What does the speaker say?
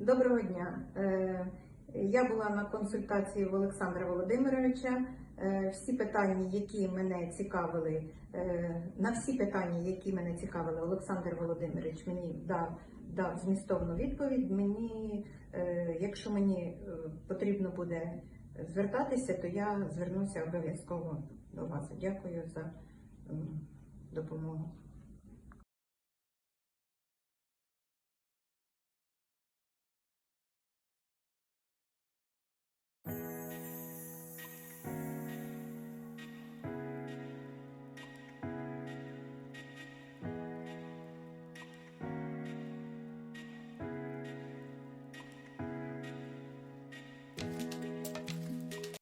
Доброго дня. Е, я була на консультації в Олександра Володимировича. Е, всі питання, які мене цікавили, е, на всі питання, які мене цікавили, Олександр Володимирович мені дав, дав змістовну відповідь. Мені, якщо мені потрібно буде звертатися, то я звернуся обов'язково до вас. Дякую за допомогу.